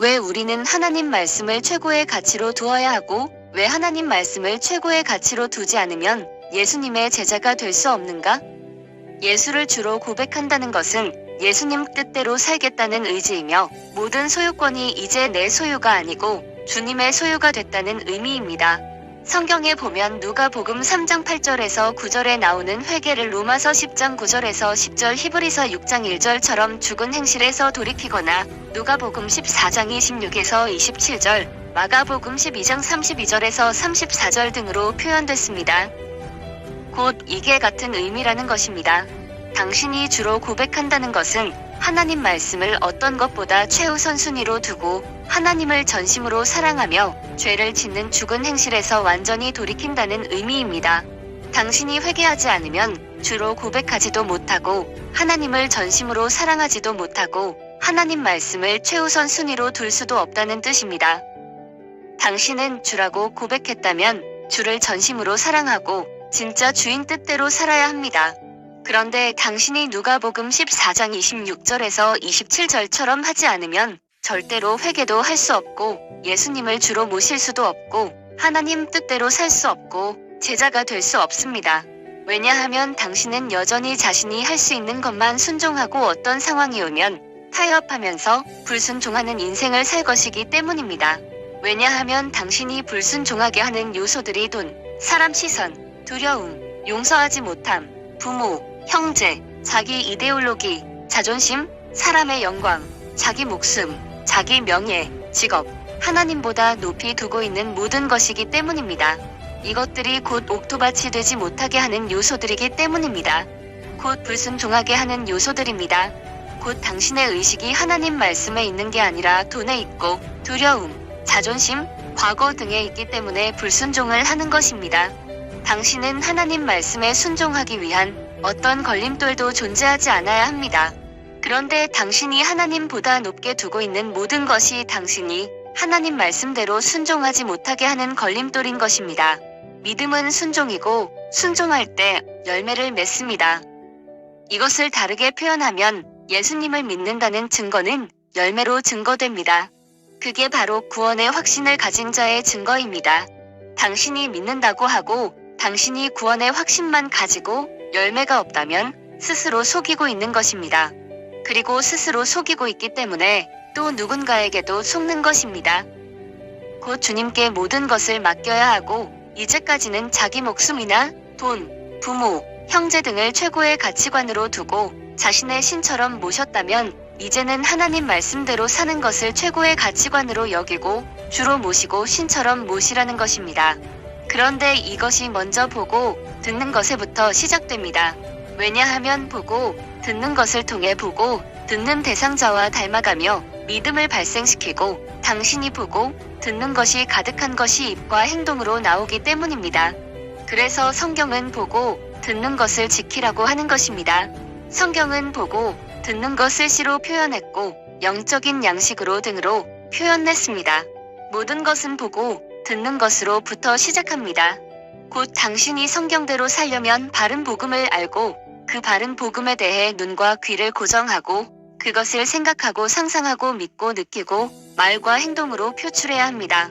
왜 우리는 하나님 말씀을 최고의 가치로 두어야 하고 왜 하나님 말씀을 최고의 가치로 두지 않으면 예수님의 제자가 될 수 없는가? 예수를 주로 고백한다는 것은 예수님 뜻대로 살겠다는 의지이며 모든 소유권이 이제 내 소유가 아니고 주님의 소유가 됐다는 의미입니다. 성경에 보면 누가복음 3장 8절에서 9절에 나오는 회개를 로마서 10장 9절에서 10절 히브리서 6장 1절처럼 죽은 행실에서 돌이키거나 누가복음 14장 26에서 27절 마가복음 12장 32절에서 34절 등으로 표현됐습니다. 곧 이게 같은 의미라는 것입니다. 당신이 주로 고백한다는 것은 하나님 말씀을 어떤 것보다 최우선 순위로 두고 하나님을 전심으로 사랑하며 죄를 짓는 죽은 행실에서 완전히 돌이킨다는 의미입니다. 당신이 회개하지 않으면 주로 고백하지도 못하고 하나님을 전심으로 사랑하지도 못하고 하나님 말씀을 최우선 순위로 둘 수도 없다는 뜻입니다. 당신은 주라고 고백했다면 주를 전심으로 사랑하고 진짜 주인 뜻대로 살아야 합니다. 그런데 당신이 누가복음 14장 26절에서 27절처럼 하지 않으면 절대로 회개도 할 수 없고 예수님을 주로 모실 수도 없고 하나님 뜻대로 살 수 없고 제자가 될 수 없습니다. 왜냐하면 당신은 여전히 자신이 할 수 있는 것만 순종하고 어떤 상황이 오면 타협하면서 불순종하는 인생을 살 것이기 때문입니다. 왜냐하면 당신이 불순종하게 하는 요소들이 돈, 사람 시선, 두려움, 용서하지 못함, 부모, 형제, 자기 이데올로기, 자존심, 사람의 영광, 자기 목숨, 자기 명예, 직업, 하나님보다 높이 두고 있는 모든 것이기 때문입니다. 이것들이 곧 옥토밭이 되지 못하게 하는 요소들이기 때문입니다. 곧 불순종하게 하는 요소들입니다. 곧 당신의 의식이 하나님 말씀에 있는 게 아니라 돈에 있고 두려움, 자존심, 과거 등에 있기 때문에 불순종을 하는 것입니다. 당신은 하나님 말씀에 순종하기 위한 어떤 걸림돌도 존재하지 않아야 합니다. 그런데 당신이 하나님보다 높게 두고 있는 모든 것이 당신이 하나님 말씀대로 순종하지 못하게 하는 걸림돌인 것입니다. 믿음은 순종이고 순종할 때 열매를 맺습니다. 이것을 다르게 표현하면 예수님을 믿는다는 증거는 열매로 증거됩니다. 그게 바로 구원의 확신을 가진 자의 증거입니다. 당신이 믿는다고 하고 당신이 구원의 확신만 가지고 열매가 없다면 스스로 속이고 있는 것입니다. 그리고 스스로 속이고 있기 때문에 또 누군가에게도 속는 것입니다. 곧 주님께 모든 것을 맡겨야 하고 이제까지는 자기 목숨이나 돈, 부모, 형제 등을 최고의 가치관으로 두고 자신의 신처럼 모셨다면 이제는 하나님 말씀대로 사는 것을 최고의 가치관으로 여기고 주로 모시고 신처럼 모시라는 것입니다. 그런데 이것이 먼저 보고 듣는 것에부터 시작됩니다. 왜냐하면 보고 듣는 것을 통해 보고 듣는 대상자와 닮아가며 믿음을 발생시키고 당신이 보고 듣는 것이 가득한 것이 입과 행동으로 나오기 때문입니다. 그래서 성경은 보고 듣는 것을 지키라고 하는 것입니다. 성경은 보고 듣는 것을 시로 표현했고 영적인 양식으로 등으로 표현했습니다. 모든 것은 보고 듣는 것으로부터 시작합니다. 곧 당신이 성경대로 살려면 바른 복음을 알고 그 바른 복음에 대해 눈과 귀를 고정하고 그것을 생각하고 상상하고 믿고 느끼고 말과 행동으로 표출해야 합니다.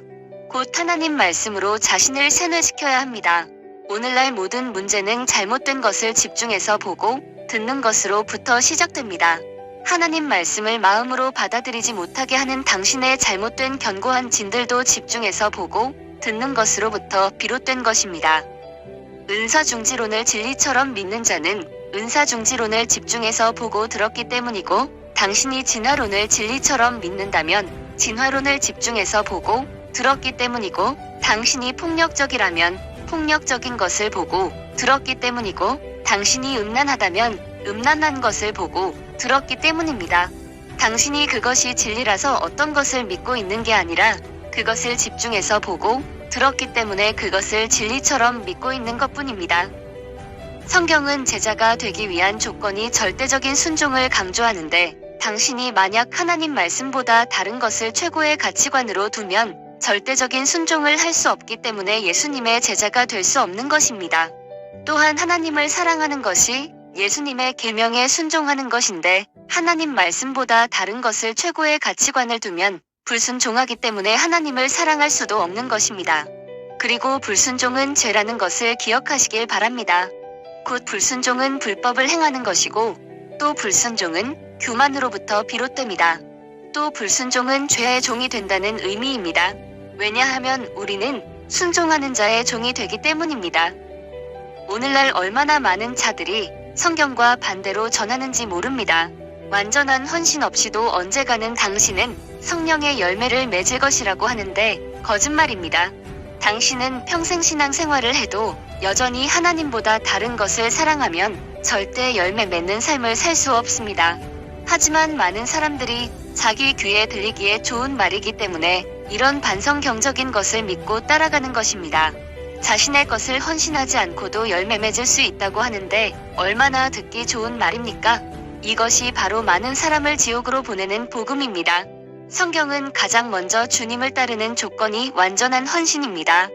곧 하나님 말씀으로 자신을 세뇌시켜야 합니다. 오늘날 모든 문제는 잘못된 것을 집중해서 보고 듣는 것으로부터 시작됩니다. 하나님 말씀을 마음으로 받아들이지 못하게 하는 당신의 잘못된 견고한 진들도 집중해서 보고 듣는 것으로부터 비롯된 것입니다. 은사중지론을 진리처럼 믿는 자는 은사중지론을 집중해서 보고 들었기 때문이고 당신이 진화론을 진리처럼 믿는다면 진화론을 집중해서 보고 들었기 때문이고 당신이 폭력적이라면 폭력적인 것을 보고 들었기 때문이고 당신이 음란하다면 음란한 것을 보고 들었기 때문입니다. 당신이 그것이 진리라서 어떤 것을 믿고 있는 게 아니라 그것을 집중해서 보고 들었기 때문에 그것을 진리처럼 믿고 있는 것 뿐입니다. 성경은 제자가 되기 위한 조건이 절대적인 순종을 강조하는데 당신이 만약 하나님 말씀보다 다른 것을 최고의 가치관으로 두면 절대적인 순종을 할 수 없기 때문에 예수님의 제자가 될 수 없는 것입니다. 또한 하나님을 사랑하는 것이 예수님의 계명에 순종하는 것인데 하나님 말씀보다 다른 것을 최고의 가치관을 두면 불순종하기 때문에 하나님을 사랑할 수도 없는 것입니다. 그리고 불순종은 죄라는 것을 기억하시길 바랍니다. 곧 불순종은 불법을 행하는 것이고 또 불순종은 교만으로부터 비롯됩니다. 또 불순종은 죄의 종이 된다는 의미입니다. 왜냐하면 우리는 순종하는 자의 종이 되기 때문입니다. 오늘날 얼마나 많은 자들이 성경과 반대로 전하는지 모릅니다. 완전한 헌신 없이도 언제가는 당신은 성령의 열매를 맺을 것이라고 하는데 거짓말입니다. 당신은 평생 신앙 생활을 해도 여전히 하나님보다 다른 것을 사랑하면 절대 열매 맺는 삶을 살 수 없습니다. 하지만 많은 사람들이 자기 귀에 들리기에 좋은 말이기 때문에 이런 반성경적인 것을 믿고 따라가는 것입니다. 자신의 것을 헌신하지 않고도 열매 맺을 수 있다고 하는데 얼마나 듣기 좋은 말입니까? 이것이 바로 많은 사람을 지옥으로 보내는 복음입니다. 성경은 가장 먼저 주님을 따르는 조건이 완전한 헌신입니다.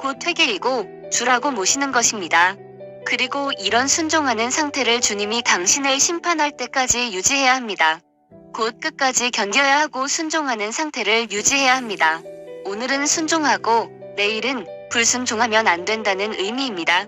곧 회개이고 주라고 모시는 것입니다. 그리고 이런 순종하는 상태를 주님이 당신을 심판할 때까지 유지해야 합니다. 곧 끝까지 견뎌야 하고 순종하는 상태를 유지해야 합니다. 오늘은 순종하고 내일은 불순종하면 안 된다는 의미입니다.